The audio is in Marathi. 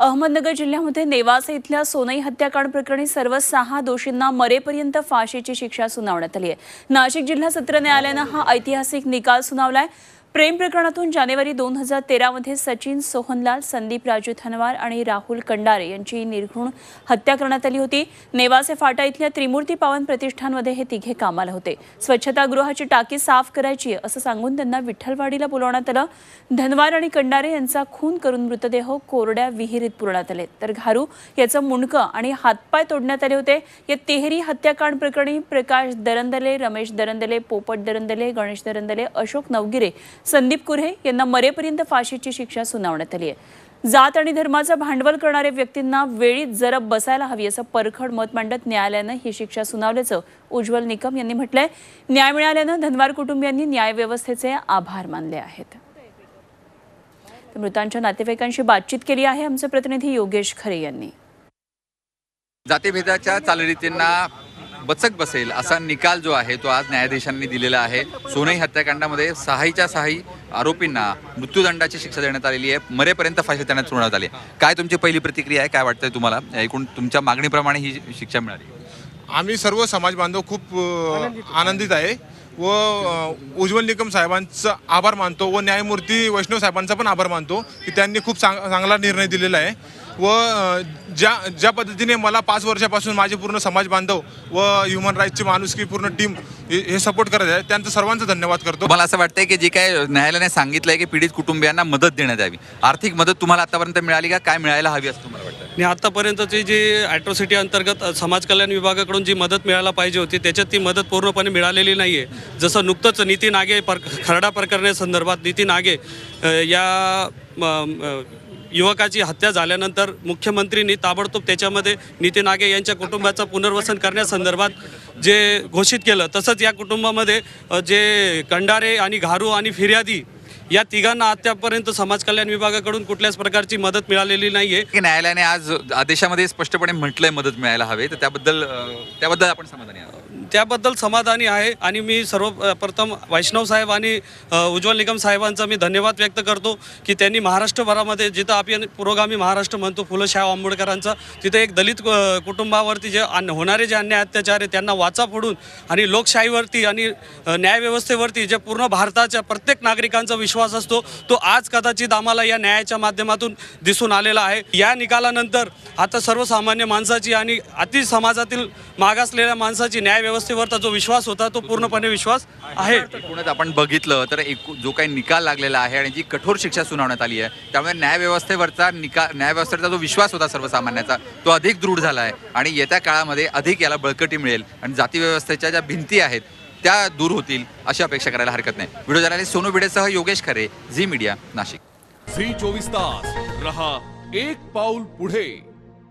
अहमदनगर जिल्ह्यामध्ये नेवासा इथल्या सोनई हत्याकांड प्रकरणी सर्व सहा दोषींना मरेपर्यंत फाशीची शिक्षा सुनावण्यात आली आहे. नाशिक जिल्हा सत्र न्यायालयानं हा ऐतिहासिक निकाल सुनावलाय. प्रेम प्रकरणातून जानेवारी दोन हजार तेरामध्ये सचिन सोहनलाल संदीप राजू धनवार आणि राहुल कंडारे यांची निर्घृण हत्या करण्यात आली होती. नेवासे फाटा इथल्या त्रिमूर्ती पावन प्रतिष्ठानमध्ये हे तिघे कामाला होते. स्वच्छतागृहाची टाकी साफ करायची आहे असं सांगून त्यांना विठ्ठलवाडीला बोलवण्यात आलं. धनवार आणि कंडारे यांचा खून करून मृतदेह कोरड्या विहिरीत पुरवण्यात आले. तर घारू याचं मुंडकं आणि हातपाय तोडण्यात आले होते. या तेहरी हत्याकांड प्रकरणी प्रकाश दरंदले रमेश दरंदले पोपट दरंदले गणेश दरंदले अशोक नवगिरे संदीप कुऱ्हे यांना मरेपर्यंत फाशीची शिक्षा सुनावण्यात आली आहे. जात आणि धर्माचं भांडवल करणाऱ्या व्यक्तींना वेळीच जरब बसायला हवी असं परखड मत मांडत न्यायालयानं ही शिक्षा सुनावल्याचं उज्ज्वल निकम यांनी म्हटलंय. न्याय मिळाल्यानं धनवार कुटुंबियांनी न्यायव्यवस्थेचे आभार मानले आहेत. तर मृतांच्या नातेवाईकांशी बातचीत केली आहे आमचे प्रतिनिधी योगेश खरे यांनी. जातीभेदाच्या चालरीतींना बचक बसेल असा निकाल जो आहे तो आज न्यायाधीशांनी दिलेला आहे. सोनई हत्याकांडामध्ये सहाईच्या सहाई आरोपींना मृत्यूदंडाची शिक्षा देण्यात आलेली आहे. मरेपर्यंत फाशी देण्यात सोडण्यात आली आहे. काय तुमची पहिली प्रतिक्रिया आहे? काय वाटतंय तुम्हाला? एकूण तुमच्या मागणीप्रमाणे ही शिक्षा मिळाली. आम्ही सर्व समाज बांधव खूप आनंदित आहे व उज्ज्वल निकम साहेबांचा आभार मानतो व न्यायमूर्ती वैष्णव साहेबांचा पण आभार मानतो की त्यांनी खूप चांग चांगला निर्णय दिलेला आहे. व ज्या ज्या पद्धतीने मला पाच वर्षापासून माझे पूर्ण समाज बांधव व ह्युमन राईट्सची माणुसकी पूर्ण टीम हे सपोर्ट करत आहे त्यांचं सर्वांचा धन्यवाद करतो. तुम्हाला असं वाटतंय की जे काय न्यायालयाने सांगितलंय की पीडित कुटुंबियांना मदत देण्यात यावी. आर्थिक मदत तुम्हाला आतापर्यंत मिळाली का? काय मिळायला हवी असं तुम्हाला वाटतं आणि आतापर्यंतची जी ॲट्रॉसिटी अंतर्गत समाज कल्याण विभागाकडून जी मदत मिळायला पाहिजे होती त्याच्यात ती मदत पूर्णपणे मिळालेली नाही आहे जसं नुकतंच नितीन आगे पर खरडा प्रकरणासंदर्भात नितीन आगे या युवकाची हत्या झाल्यानंतर मुख्यमंत्रींनी ताबडतोब त्याच्यामध्ये नितीन आगे यांच्या कुटुंबाचं पुनर्वसन करण्यासंदर्भात जे घोषित केलं तसंच या कुटुंबामध्ये जे कंडारे आणि घारू आणि फिर्यादी या तिघांना आतापर्यंत समाज कल्याण विभागाकडून कुठल्याच प्रकारची मदत मिळालेली नाही आहे की न्यायालयाने आज आदेशामध्ये स्पष्टपणे म्हटलंय मदत मिळायला हवी तर त्याबद्दल त्याबद्दल आपण समाधानी आहोत. त्याबद्दल समाधानी आहे आणि मी सर्वप्रथम वैष्णव साहेब आणि उज्ज्वल निगम साहेबांचा मी धन्यवाद व्यक्त करतो की त्यांनी महाराष्ट्रभरामध्ये जिथं आपण पुरोगामी महाराष्ट्र म्हणतो फुलं शाह आंबेडकरांचा तिथं एक दलित कुटुंबावरती जे अन- होणारे जे अन्याय अत्याचार आहे त्यांना वाचा फोडून आणि लोकशाहीवरती आणि न्यायव्यवस्थेवरती जे पूर्ण भारताच्या प्रत्येक नागरिकांचा विश्वास असतो तो आज कदाचित आम्हाला या न्यायाच्या माध्यमातून दिसून आलेला आहे. या निकालानंतर आता सर्वसामान्य माणसाची आणि अति समाजातील मागासलेल्या माणसाची न्यायव्यवस्थेवरचा जो विश्वास होता तो पूर्णपणे विश्वास आहे. एकूणच आपण बघितलं तर एकू जो काही निकाल लागलेला आहे आणि जी कठोर शिक्षा सुनावण्यात आली आहे त्यामुळे न्यायव्यवस्थेवरचा निकाल न्यायव्यवस्थेचा जो विश्वास होता सर्वसामान्याचा तो अधिक दृढ झाला आहे आणि येत्या काळामध्ये अधिक याला बळकटी मिळेल आणि जाती व्यवस्थेच्या ज्या भिंती आहेत त्या दूर होतील अशी अपेक्षा करायला हरकत नाही. व्हिडिओ जर्नलिस्ट सोनू भिडेसह योगेश खरे झी मीडिया नाशिक. झी चोवीस तास रहा एक पाऊल पुढे.